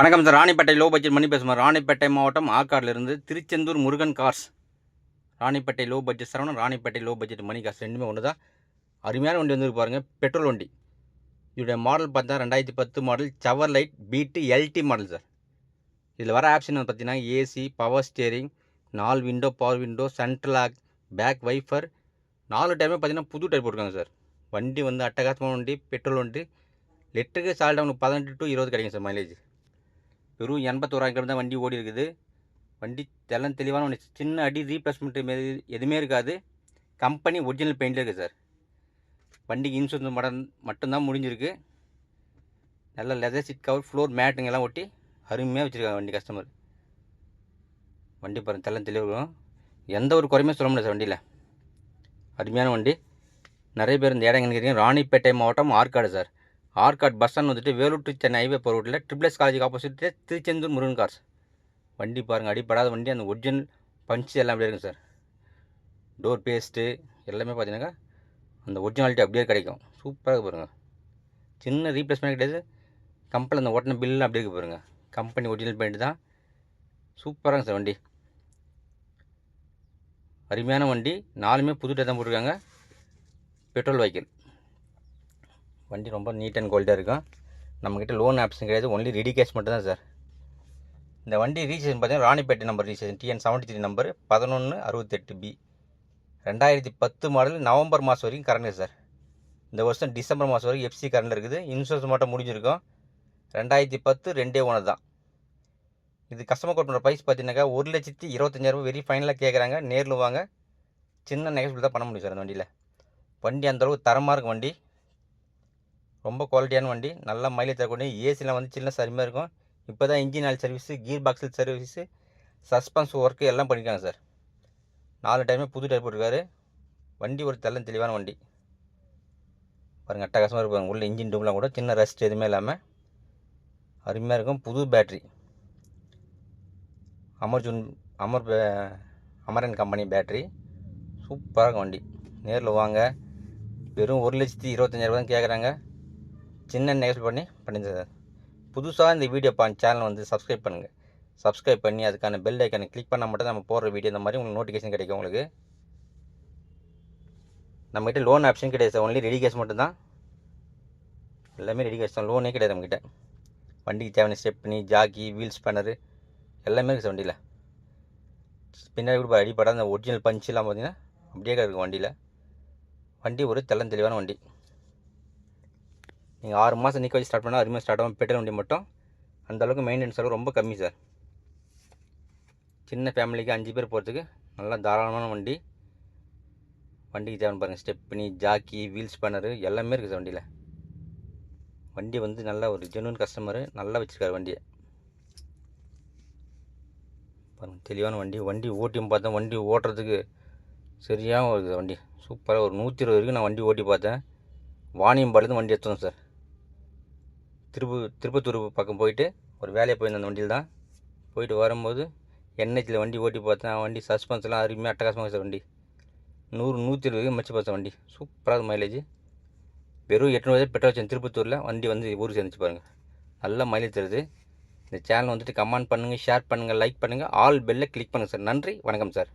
வணக்கம் sir. Ranipettai low budget Mani பேசுகிறோம் ராணிப்பேட்டை மாவட்டம் ஆற்காடுலேருந்து Tiruchendur Murugan cars. Ranipettai low budget Saravanan Ranipettai low budget Mani காசு ரெண்டுமே ஒன்று தான் அருமையான வண்டி வந்து பாருங்கள் பெட்ரோல் வண்டி. இதோடைய மாடல் பார்த்தா ரெண்டாயிரத்தி பத்து model Chevrolet Beat LT model sir. இதில் வர ஆப்ஷன் பார்த்தீங்கன்னா ஏசி பவர் ஸ்டியரிங் நாலு window power window central lock back wiper நாலு டைமே பார்த்தீங்கன்னா புது டைப் போட்டிருக்காங்க சார். வண்டி வந்து அட்டகாசமான வண்டி பெட்ரோல் வண்டி. லிட்டருக்கு சால்ட் உங்களுக்கு பதினெட்டு டு இருபது கிடைக்கும் சார் மைலேஜ் வெறும் எண்பத்தோராயிரம் கிலோ தான் வண்டி ஓடி இருக்குது வண்டி தெல்லாம் தெளிவான ஒன்று சின்ன அடி ரீப்ளேஸ்மெண்ட் மாரி எதுவுமே இருக்காது. கம்பெனி ஒரிஜினல் பெயிண்டில் இருக்குது சார் வண்டிக்கு இன்சூரன்ஸ் மடம் மட்டும்தான் முடிஞ்சிருக்கு. நல்ல லெதர் சீட் கவர் ஃப்ளோர் மேட்டுங்க எல்லாம் ஒட்டி அருமையாக வச்சுருக்காங்க வண்டி கஸ்டமர் வண்டி பாருங்கள் தெல்லாம் தெளிவாகும் எந்த ஒரு குறையுமே சொல்ல முடியாது சார் வண்டியில். அருமையான வண்டி. நிறைய பேர் இந்த இடம் எங்கே இருக்கீங்க ராணிப்பேட்டை மாவட்டம் Arcot sir Arcot bus stand வந்துட்டு வேலூர் டு சென்னை ஹைவே போகிற ரோட்டில் ட்ரிபிள்எஸ் காலேஜுக்கு ஆப்போசிட் திருச்செந்தூர் முருகன் கார்ஸ் வண்டி பாருங்கள் அடிப்படாத வண்டி அந்த ஒரிஜினல் பஞ்சு எல்லாம் அப்படியே இருக்கும் சார் டோர் பேஸ்ட்டு எல்லாமே பார்த்தீங்கன்னாக்கா அந்த ஒரிஜினாலிட்டி அப்படியே கிடைக்கும். சூப்பராக பாருங்கள் சின்ன ரீப்ளேஸ்மெண்ட் கிடையாது. கம்பெனி அந்த ஓட்டின பில்லு அப்படியே இருக்கு பாருங்கள் கம்பெனி ஒரிஜினல் பெயிண்ட் தான். சூப்பராக சார் வண்டி. அருமையான வண்டி. நாலுமே புது டே தான் போட்டிருக்காங்க. பெட்ரோல் வெஹிக்கிள் வண்டி ரொம்ப நீட் அண்ட் கோல்டாக இருக்கும். நம்மக்கிட்ட லோன் ஆப்ஷன் கிடையாது. ஒன்லி ரெடி கேஷ் மட்டும் தான் சார் இந்த வண்டி ரீசேஷன் பார்த்தீங்கன்னா Ranipet number ரீசேஷன் TN seventy three number பதினொன்று அறுபத்தெட்டு பி ரெண்டாயிரத்தி பத்து மாடல் நவம்பர் மாதம் வரைக்கும் கரண்ட் சார் இந்த வருஷம் டிசம்பர் மாதம் வரைக்கும் எஃப்சி கரண்ட் இருக்குது. இன்சூரன்ஸ் மட்டும் முடிஞ்சிருக்கும். ரெண்டாயிரத்தி பத்து ரெண்டே ஒன்று தான். இது கஸ்டமர் கோட் பண்ணுற ப்ரைஸ் பார்த்தீங்கன்னாக்கா ஒரு லட்சத்தி இருபத்தஞ்சாயிரம் வெரி ஃபைனலாக கேட்குறாங்க நேரில் வாங்க. சின்ன நெகட்டிவ் தான் பண்ண முடியும் சார் அந்த வண்டியில். வண்டி அந்தளவுக்கு தரமாக இருக்கும் வண்டி. ரொம்ப குவாலிட்டியான வண்டி. நல்லா மைலேஜ் தரக்கூடிய ஏசிலாம் வந்து சின்ன சரிமாக இருக்கும். இப்போ தான் இன்ஜின் ஆயில் சர்வீஸு கீர் பாக்ஸில் சர்வீஸு சஸ்பென்ஸ் ஒர்க்கு எல்லாம் பண்ணியிருக்காங்க சார் நாலு டைமே புது டைப் போட்டிருக்காரு. வண்டி ஒரு தெல்லம் தெளிவான வண்டி. பாருங்கள் அட்டகாசமாக இருப்பாங்க உள்ள இன்ஜின் டூம்லாம் கூட சின்ன ரெஸ்ட் எதுவுமே இல்லாமல் அருமையாக இருக்கும். புது பேட்ரி அமர்ஜூன் அமர் பே- அமரன் கம்பெனி பேட்ரி சூப்பராக இருக்கும் வண்டி. நேரில் வாங்க. வெறும் ஒரு லட்சத்தி இருபத்தஞ்சாயிரம் தான் கேட்குறாங்க சின்ன நெகல் பண்ணி பண்ணியிருந்தேன் சார் புதுசாக இந்த வீடியோ பா சேனல் வந்து சப்ஸ்கிரைப் பண்ணுங்கள் சப்ஸ்கிரைப் பண்ணி அதுக்கான பெல் ஐக்கானை கிளிக் பண்ணால் மட்டும் நம்ம போடுற வீடியோ இந்த மாதிரி உங்களுக்கு நோட்டிஃபிகேஷன் கிடைக்கும் உங்களுக்கு. நம்மகிட்ட லோன் ஆப்ஷன் கிடையாது சார் ஒன்லி ரெடி கேஷ் மட்டும்தான். எல்லாமே ரெடி கேஷ் தான். லோனே கிடையாது நம்மக்கிட்ட வண்டிக்கு தேவையான ஸ்டெப்னி ஜாக்கி வீல் ஸ்பேனரு எல்லாமே இருக்குது சார் வண்டியில். பின்னாடி கூட அடிப்படாத அந்த ஒரிஜினல் பஞ்செலாம் பார்த்தீங்கன்னா அப்படியே இருக்குது வண்டியில். வண்டி ஒரு தெள்ளம் தெளிவான வண்டி. நீங்கள் ஆறு மாதம் நிற்க வச்சு ஸ்டார்ட் பண்ணால் அருமையாக ஸ்டார்ட் ஆகும். பெட்ரோல் வண்டி மட்டும். அந்த அளவுக்கு மெயின்டெனன்ஸ் செலவு ரொம்ப கம்மி சார் சின்ன ஃபேமிலிக்கு அஞ்சு பேர் போகிறதுக்கு நல்லா தாராளமான வண்டி. வண்டிக்கு தேவை பாருங்கள் ஸ்டெப்னி ஜாக்கி வீல் ஸ்பேனரு எல்லாமே இருக்குது சார் வண்டியில். வண்டி வந்து நல்ல ஒரு ஜென்வன் கஸ்டமரு நல்லா வச்சுருக்காரு வண்டியை. பாருங்கள் தெளிவான வண்டி. வண்டி ஓட்டியும் பார்த்தேன். வண்டி ஓட்டுறதுக்கு சரியாகவும் இருக்குது வண்டி. சூப்பராக ஒரு நூற்றி இருபது வரைக்கும் நான் வண்டி ஓட்டி பார்த்தேன். வாணியம்பாடிலேருந்து வண்டி எடுத்தோம் சார் திருப்பு திருப்பத்தூர் பக்கம் போயிட்டு ஒரு வேலையை போயிருந்தேன் அந்த வண்டியில் தான். போயிட்டு வரும்போது என்ஹெச்சில் வண்டி ஓட்டி பார்த்தேன். வண்டி சஸ்பென்ஸ்லாம் அருமையாக அட்டகாசமாக சார் வண்டி. நூறு நூற்றி இருபது மச்சு பார்த்தேன் வண்டி. சூப்பராக மைலேஜ் வெறும் எட்நூறு பெட்ரோல் வச்சு திருப்பத்தூரில் வண்டி வந்து ஊருக்கு சேர்ந்துச்சு பாருங்கள் நல்லா மைலேஜ் தருது. இந்த சேனல் வந்துட்டு கமெண்ட் பண்ணுங்கள் ஷேர் பண்ணுங்கள் லைக் பண்ணுங்கள் ஆல் பெல்லை கிளிக் பண்ணுங்கள் சார். நன்றி வணக்கம் சார்.